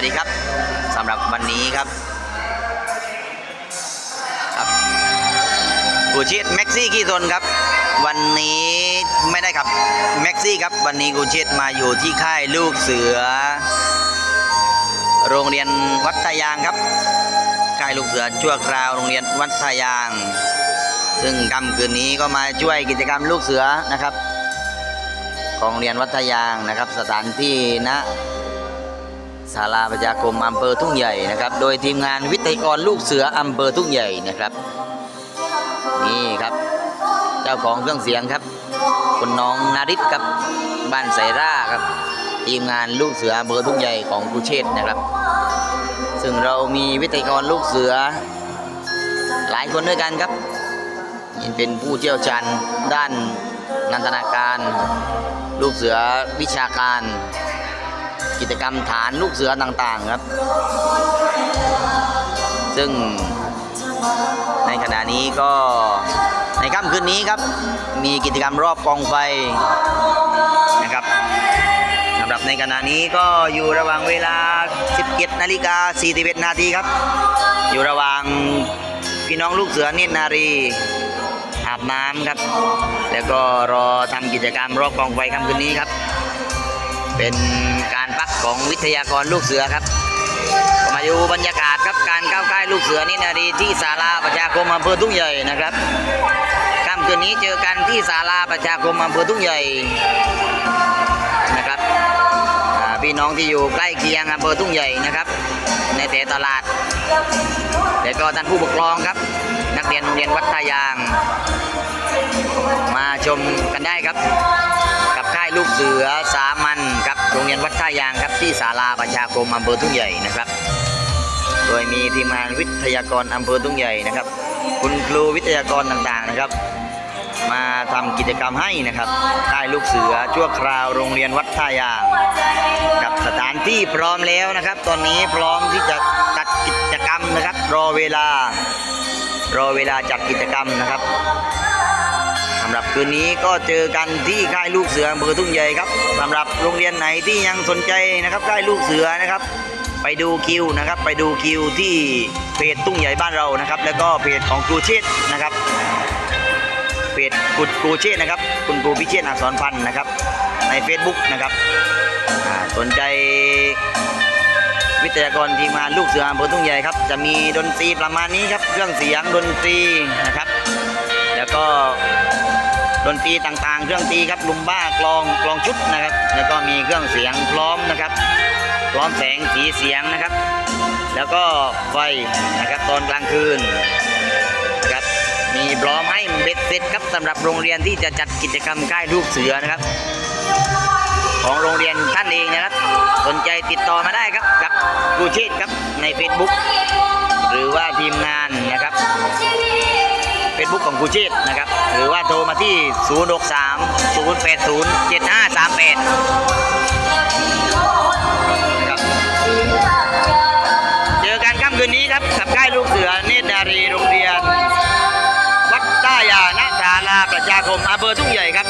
วัสดีครับสำหรับวันนี้ครับครับกูชียดแม็กซี่กี่ตนครับ วันนี้ไม่ได้ครับแม็กซี่ครับ วันนี้กูชียดมาอยู่ที่ค่ายลูกเสือ โรงเรียนวัดทายางครับค่ายลูกเสือชั่วคราวโรงเรียนวัดทายาง ซึ่งค่ำคืนนี้ก็มาช่วยกิจกรรมลูกเสือนะครับ ของเรียนวัดทายางนะครับ สถานที่ณ ศาลาประชาคมอำเภอทุ่งใหญ่นะครับ โดยทีมงานวิทยากรลูกเสืออำเภอทุ่งใหญ่นะครับ นี่ครับ เจ้าของเครื่องเสียงครับคุณน้องนาริศครับบ้านไสร่าครับ ทีมงานลูกเสืออำเภอทุ่งใหญ่ของครูเชษฐ์นะครับ ซึ่งเรามีวิทยากรลูกเสือ หลายคนด้วยกันครับเป็นผู้เชี่ยวชาญด้านนันทนาการ ลูกเสือวิชาการ กิจกรรมฐานลูกเสือต่างๆครับ ซึ่งในขณะนี้ก็ในค่ำคืนนี้ครับ มีกิจกรรมรอบกองไฟนะครับสำหรับในขณะนี้ก็อยู่ระหว่างเวลา 17นาฬิกา41นาทีครับ อยู่ระหว่างพี่น้องลูกเสือนิดนารีอาบน้ำครับ แล้วก็รอทำกิจกรรมรอบกองไฟค่ำคืนนี้ครับ เป็นการพักของวิทยากรลูกเสือครับ มาดูบรรยากาศครับการก้าวใกล้ลูกเสือนี่นารีที่ศาลาประชาคมอำเภอทุ่งใหญ่นะครับค่ำคืนนี้เจอกันที่ศาลาประชาคมอำเภอทุ่งใหญ่นะครับพี่น้องที่อยู่ใกล้เคียงอำเภอทุ่งใหญ่นะครับ ในแต่ตลาดแล้วก็ท่านผู้ปกครองครับ นักเรียนโรงเรียนวัดทายาง มาชมกันได้ครับ กับค่ายลูกเสือสาม โรงเรียนวัดท่ายางครับที่ศาลาประชาคมอำเภอทุ่งใหญ่นะครับ โดยมีทีมงานวิทยากรอำเภอทุ่งใหญ่นะครับ คุณครูวิทยากรต่างๆนะครับ มาทำกิจกรรมให้นะครับค่ายลูกเสือชั่วคราวโรงเรียนวัดท่ายางกับสถานที่พร้อมแล้วนะครับ ตอนนี้พร้อมที่จะจัดกิจกรรมนะครับ รอเวลารอเวลาจัดกิจกรรมนะครับำหรับคืนนี้ก็เจอกันที่ค่ายลูกเสืออำเภอทุ่งใหญ่ครับสำหรับโรงเรียนไหนที่ยังสนใจนะครับค่ายลูกเสือนะครับ ไปดูคิวนะครับ ไปดูคิวที่เพจทุ่งใหญ่บ้านเรานะครับ แล้วก็เพจของครูเชษนะครับเพจกุดครูเชษนะครับ คุณครูพิเชษอักษรพันธ์นะครับ ใน Facebook นะครับสนใจวิทยากรทีมงานลูกเสืออำเภอทุ่งใหญ่ครับ จะมีดนตรีประมาณนี้ครับ เครื่องเสียงดนตรีนะครับ แล้วก็ นตรีต่างๆ เครื่องตีครับลุมบ้ากลองกลองชุดนะครับ แล้วก็มีเครื่องเสียงพร้อมนะครับ พร้อมแสงสีเสียงนะครับ แล้วก็ไฟนะครับตอนกลางคืนนะครับมีพร้อมให้เบ็ดเสร็จครับสำหรับโรงเรียนที่จะจัดกิจกรรมค่ายลูกเสือนะครับ ของโรงเรียนท่านเองนะครับ สนใจติดต่อมาได้ครับกับครูชษฐ์ครับใน Facebook หรือว่าทีมงานนะครับ Facebook ของกูชีพนะครับ หรือว่าโทรมาที่ 063 080 7538ครับเจอกันค่ำคืนนี้ครับกับค่ายลูกเสือเนตรดารีโรงเรียน วัดต้ายานณสาลาประชาคมอำเภอทุ่งใหญ่ครับ